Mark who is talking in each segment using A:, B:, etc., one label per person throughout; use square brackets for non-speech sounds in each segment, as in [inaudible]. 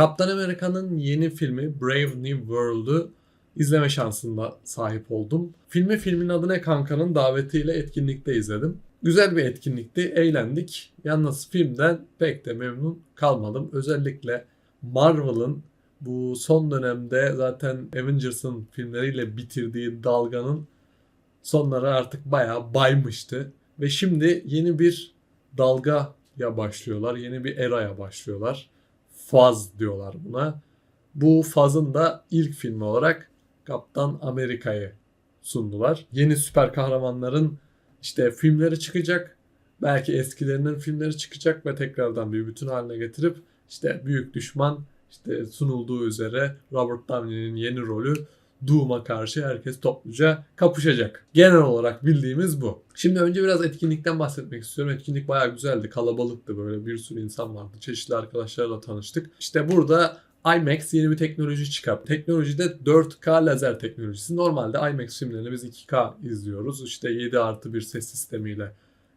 A: Kaptan Amerika'nın yeni filmi Brave New World'u izleme şansına sahip oldum. Filmi filmin adı ne kankanın davetiyle etkinlikte izledim. Güzel bir etkinlikti, eğlendik. Yalnız filmden pek de memnun kalmadım. Özellikle Marvel'ın bu son dönemde zaten Avengers'ın filmleriyle bitirdiği dalganın sonları artık bayağı baymıştı. Ve şimdi yeni bir dalgaya başlıyorlar. Yeni bir eraya başlıyorlar. Faz diyorlar buna. Bu fazın da ilk filmi olarak Kaptan Amerika'yı sundular. Yeni süper kahramanların işte filmleri çıkacak. Belki eskilerinin filmleri çıkacak ve tekrardan bir bütün haline getirip işte büyük düşman işte sunulduğu üzere Robert Downey'nin yeni rolü Doom'a karşı herkes topluca kapışacak. Genel olarak bildiğimiz bu. Şimdi önce biraz etkinlikten bahsetmek istiyorum. Etkinlik bayağı güzeldi. Kalabalıktı böyle bir sürü insan vardı. Çeşitli arkadaşlarla tanıştık. İşte burada IMAX yeni bir teknoloji çıkarttı. Teknolojide 4K lazer teknolojisi. Normalde IMAX filmlerini biz 2K izliyoruz. İşte 7 artı bir ses sistemiyle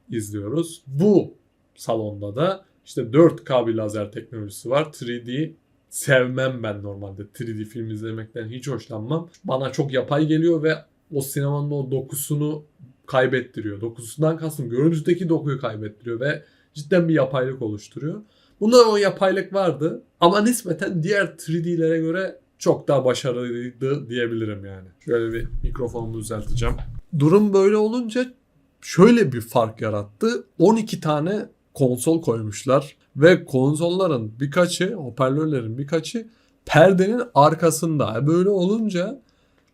A: izliyoruz. Bu salonda da işte 4K bir lazer teknolojisi var. 3D sevmem ben normalde. 3D film izlemekten hiç hoşlanmam. Bana çok yapay geliyor ve o sinemanın o dokusunu kaybettiriyor. Dokusundan kastım görüntüdeki dokuyu kaybettiriyor ve cidden bir yapaylık oluşturuyor. Bunda o yapaylık vardı ama nispeten diğer 3D'lere göre çok daha başarılıydı diyebilirim yani. Şöyle bir mikrofonumu düzelteceğim. Durum böyle olunca şöyle bir fark yarattı. 12 tane konsol koymuşlar ve konsolların birkaçı, hoparlörlerin birkaçı perdenin arkasında. E Böyle olunca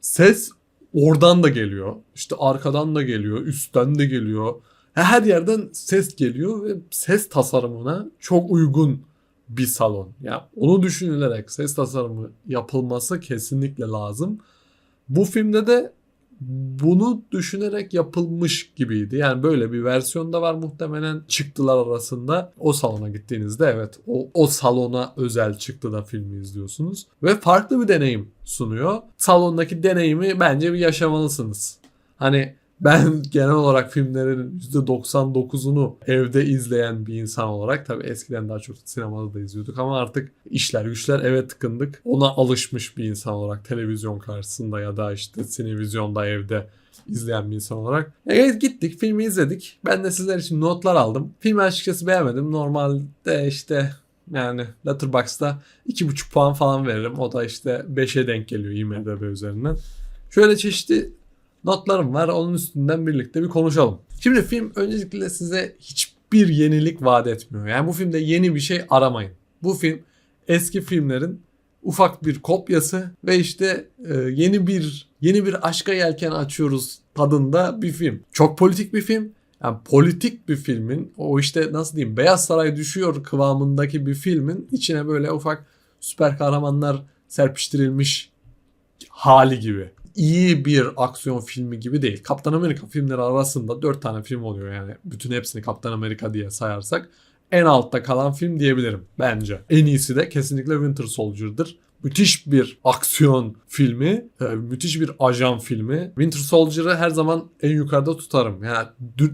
A: ses oradan da geliyor. İşte arkadan da geliyor, üstten de geliyor. Her yerden ses geliyor ve ses tasarımına çok uygun bir salon. Yani onu düşünülerek ses tasarımı yapılması kesinlikle lazım. Bu filmde de bunu düşünerek yapılmış gibiydi. Yani böyle bir versiyon da var muhtemelen çıktılar arasında. O salona gittiğinizde evet o, o salona özel çıktı da filmi izliyorsunuz. Ve farklı bir deneyim sunuyor. Salondaki deneyimi bence bir yaşamalısınız. Hani ben genel olarak filmlerin %99'unu evde izleyen bir insan olarak tabii eskiden daha çok sinemada da izliyorduk ama artık işler güçler eve tıkındık. Ona alışmış bir insan olarak televizyon karşısında ya da işte sinevizyonda evde izleyen bir insan olarak. Evet gittik filmi izledik. Ben de sizler için notlar aldım. Filmi açıkçası beğenmedim. Normalde işte yani Letterboxd'da 2,5 puan falan veririm. O da işte 5'e denk geliyor IMDb üzerinden. Şöyle çeşitli notlarım var. Onun üstünden birlikte bir konuşalım. Şimdi film öncelikle size hiçbir yenilik vaat etmiyor. Yani bu filmde yeni bir şey aramayın. Bu film eski filmlerin ufak bir kopyası ve işte e, yeni bir yeni bir aşka yelken açıyoruz tadında bir film. Çok politik bir film. Yani politik bir filmin o işte nasıl diyeyim Beyaz Saray düşüyor kıvamındaki bir filmin içine böyle ufak süper kahramanlar serpiştirilmiş hali gibi iyi bir aksiyon filmi gibi değil. Kaptan Amerika filmleri arasında 4 tane film oluyor yani. Bütün hepsini Kaptan Amerika diye sayarsak. En altta kalan film diyebilirim bence. En iyisi de kesinlikle Winter Soldier'dır. Müthiş bir aksiyon filmi, e, müthiş bir ajan filmi. Winter Soldier'ı her zaman en yukarıda tutarım. Yani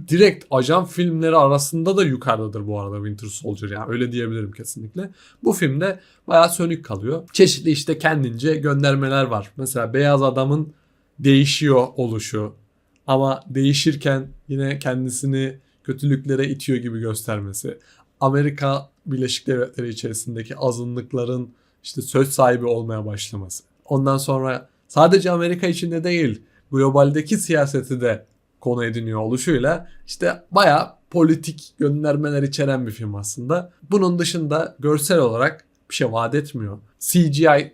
A: direkt ajan filmleri arasında da yukarıdadır bu arada Winter Soldier. Yani öyle diyebilirim kesinlikle. Bu filmde bayağı sönük kalıyor. Çeşitli işte kendince göndermeler var. Mesela Beyaz Adam'ın değişiyor oluşu ama değişirken yine kendisini kötülüklere itiyor gibi göstermesi. Amerika Birleşik Devletleri içerisindeki azınlıkların işte söz sahibi olmaya başlaması. Ondan sonra sadece Amerika içinde değil globaldeki siyaseti de konu ediniyor oluşuyla işte bayağı politik göndermeler içeren bir film aslında. Bunun dışında görsel olarak bir şey vaat etmiyor. CGI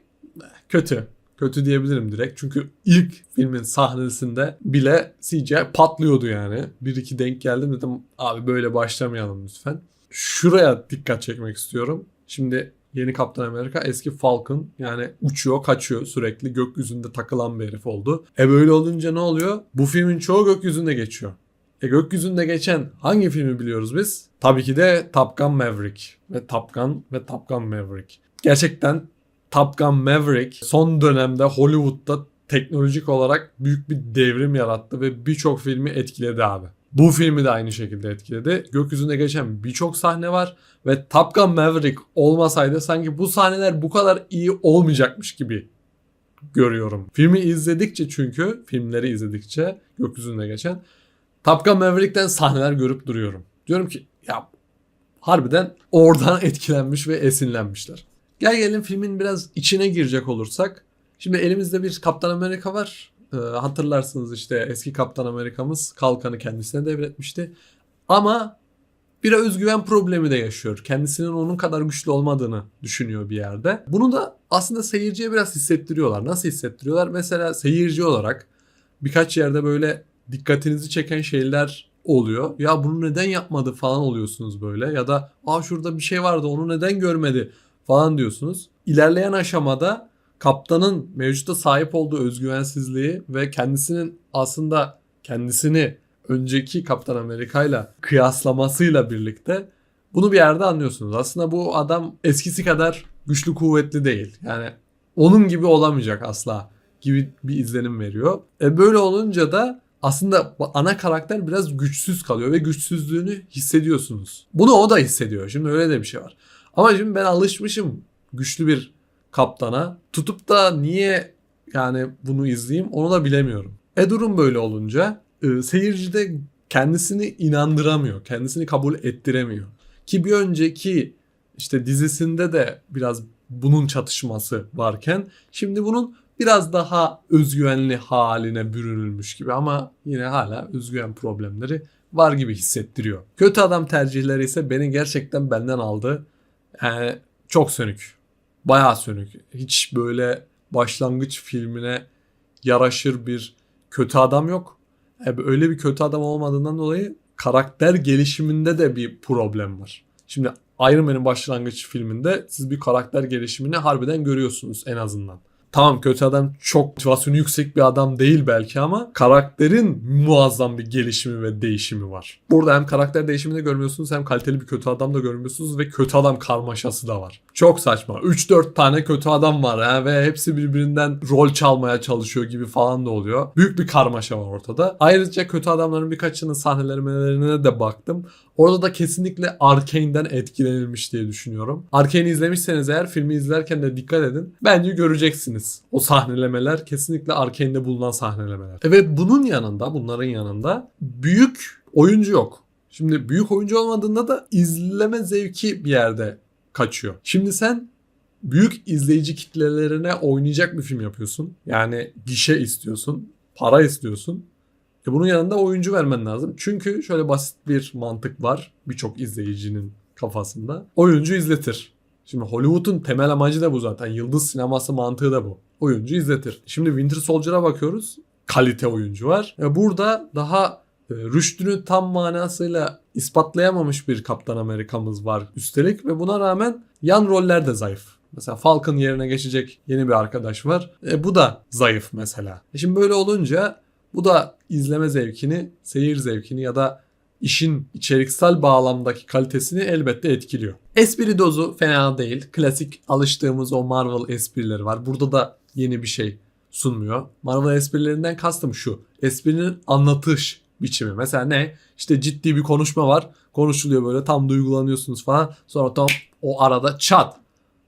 A: kötü. Kötü diyebilirim direkt. Çünkü ilk filmin sahnesinde bile CGI patlıyordu yani. Bir iki denk geldim dedim abi böyle başlamayalım lütfen. Şuraya dikkat çekmek istiyorum. Şimdi yeni Kaptan Amerika eski Falcon yani uçuyor kaçıyor sürekli gökyüzünde takılan bir herif oldu. E böyle olunca ne oluyor? Bu filmin çoğu gökyüzünde geçiyor. E gökyüzünde geçen hangi filmi biliyoruz biz? Tabii ki de Top Gun Maverick ve Top Gun ve Top Gun Maverick. Gerçekten Top Gun Maverick son dönemde Hollywood'da teknolojik olarak büyük bir devrim yarattı ve birçok filmi etkiledi abi. Bu filmi de aynı şekilde etkiledi. Gökyüzünde geçen birçok sahne var ve Top Gun Maverick olmasaydı sanki bu sahneler bu kadar iyi olmayacakmış gibi görüyorum. Filmi izledikçe çünkü filmleri izledikçe gökyüzünde geçen Top Gun Maverick'ten sahneler görüp duruyorum. Diyorum ki ya harbiden oradan [laughs] etkilenmiş ve esinlenmişler. Gel gelin filmin biraz içine girecek olursak. Şimdi elimizde bir Kaptan Amerika var. Ee, hatırlarsınız işte eski Kaptan Amerika'mız kalkanı kendisine devretmişti. Ama bir özgüven problemi de yaşıyor. Kendisinin onun kadar güçlü olmadığını düşünüyor bir yerde. Bunu da aslında seyirciye biraz hissettiriyorlar. Nasıl hissettiriyorlar? Mesela seyirci olarak birkaç yerde böyle dikkatinizi çeken şeyler oluyor. Ya bunu neden yapmadı falan oluyorsunuz böyle. Ya da aa şurada bir şey vardı onu neden görmedi falan diyorsunuz. İlerleyen aşamada kaptanın mevcutta sahip olduğu özgüvensizliği ve kendisinin aslında kendisini önceki Kaptan Amerika ile kıyaslamasıyla birlikte bunu bir yerde anlıyorsunuz. Aslında bu adam eskisi kadar güçlü kuvvetli değil. Yani onun gibi olamayacak asla gibi bir izlenim veriyor. E böyle olunca da aslında ana karakter biraz güçsüz kalıyor ve güçsüzlüğünü hissediyorsunuz. Bunu o da hissediyor. Şimdi öyle de bir şey var. Ama şimdi ben alışmışım güçlü bir kaptana. Tutup da niye yani bunu izleyeyim onu da bilemiyorum. E durum böyle olunca e, seyirci de kendisini inandıramıyor. Kendisini kabul ettiremiyor. Ki bir önceki işte dizisinde de biraz bunun çatışması varken şimdi bunun biraz daha özgüvenli haline bürünülmüş gibi ama yine hala özgüven problemleri var gibi hissettiriyor. Kötü adam tercihleri ise beni gerçekten benden aldı. Yani çok sönük. Bayağı sönük. Hiç böyle başlangıç filmine yaraşır bir kötü adam yok. Yani öyle bir kötü adam olmadığından dolayı karakter gelişiminde de bir problem var. Şimdi Iron Man'in başlangıç filminde siz bir karakter gelişimini harbiden görüyorsunuz en azından. Tamam kötü adam çok motivasyonu yüksek bir adam değil belki ama karakterin muazzam bir gelişimi ve değişimi var. Burada hem karakter değişimini de görmüyorsunuz hem kaliteli bir kötü adam da görmüyorsunuz ve kötü adam karmaşası da var. Çok saçma. 3-4 tane kötü adam var ha ve hepsi birbirinden rol çalmaya çalışıyor gibi falan da oluyor. Büyük bir karmaşa var ortada. Ayrıca kötü adamların birkaçının sahnelerine de baktım. Orada da kesinlikle Arkane'den etkilenilmiş diye düşünüyorum. Arkane'i izlemişseniz eğer filmi izlerken de dikkat edin. Bence göreceksiniz. O sahnelemeler kesinlikle Arkane'de bulunan sahnelemeler. Evet bunun yanında, bunların yanında büyük oyuncu yok. Şimdi büyük oyuncu olmadığında da izleme zevki bir yerde kaçıyor. Şimdi sen büyük izleyici kitlelerine oynayacak bir film yapıyorsun. Yani gişe istiyorsun, para istiyorsun. E bunun yanında oyuncu vermen lazım. Çünkü şöyle basit bir mantık var birçok izleyicinin kafasında. Oyuncu izletir. Şimdi Hollywood'un temel amacı da bu zaten. Yıldız sineması mantığı da bu. Oyuncu izletir. Şimdi Winter Soldier'a bakıyoruz. Kalite oyuncu var. E burada daha e, rüştünü tam manasıyla ispatlayamamış bir Kaptan Amerika'mız var üstelik ve buna rağmen yan roller de zayıf. Mesela Falcon yerine geçecek yeni bir arkadaş var. E, bu da zayıf mesela. E şimdi böyle olunca bu da izleme zevkini, seyir zevkini ya da işin içeriksel bağlamdaki kalitesini elbette etkiliyor. Espri dozu fena değil. Klasik alıştığımız o Marvel esprileri var. Burada da yeni bir şey sunmuyor. Marvel esprilerinden kastım şu. Esprinin anlatış biçimi. Mesela ne? İşte ciddi bir konuşma var. Konuşuluyor böyle tam duygulanıyorsunuz falan. Sonra tam o arada çat.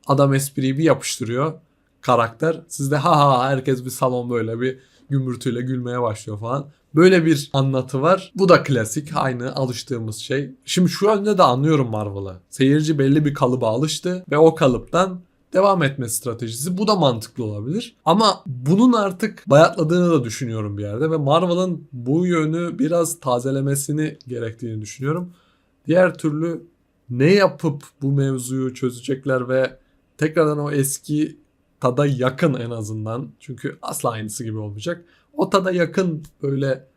A: Adam espriyi bir yapıştırıyor. Karakter. Sizde ha ha herkes bir salon böyle bir gümbürtüyle gülmeye başlıyor falan. Böyle bir anlatı var. Bu da klasik. Aynı alıştığımız şey. Şimdi şu yönde de anlıyorum Marvel'ı. Seyirci belli bir kalıba alıştı ve o kalıptan devam etme stratejisi. Bu da mantıklı olabilir. Ama bunun artık bayatladığını da düşünüyorum bir yerde ve Marvel'ın bu yönü biraz tazelemesini gerektiğini düşünüyorum. Diğer türlü ne yapıp bu mevzuyu çözecekler ve tekrardan o eski tada yakın en azından. Çünkü asla aynısı gibi olmayacak. O tada yakın böyle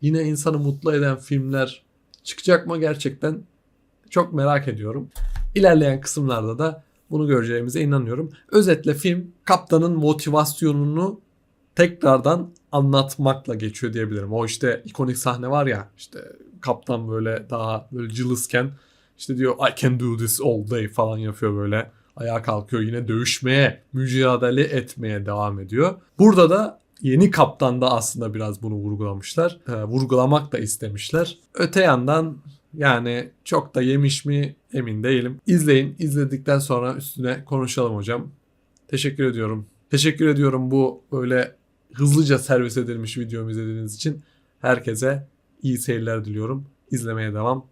A: yine insanı mutlu eden filmler çıkacak mı gerçekten çok merak ediyorum. İlerleyen kısımlarda da bunu göreceğimize inanıyorum. Özetle film kaptanın motivasyonunu tekrardan anlatmakla geçiyor diyebilirim. O işte ikonik sahne var ya işte kaptan böyle daha böyle cılızken işte diyor I can do this all day falan yapıyor böyle. Ayağa kalkıyor yine dövüşmeye, mücadele etmeye devam ediyor. Burada da Yeni kaptan da aslında biraz bunu vurgulamışlar. Ee, vurgulamak da istemişler. Öte yandan yani çok da yemiş mi emin değilim. İzleyin. İzledikten sonra üstüne konuşalım hocam. Teşekkür ediyorum. Teşekkür ediyorum bu böyle hızlıca servis edilmiş videomu izlediğiniz için. Herkese iyi seyirler diliyorum. İzlemeye devam.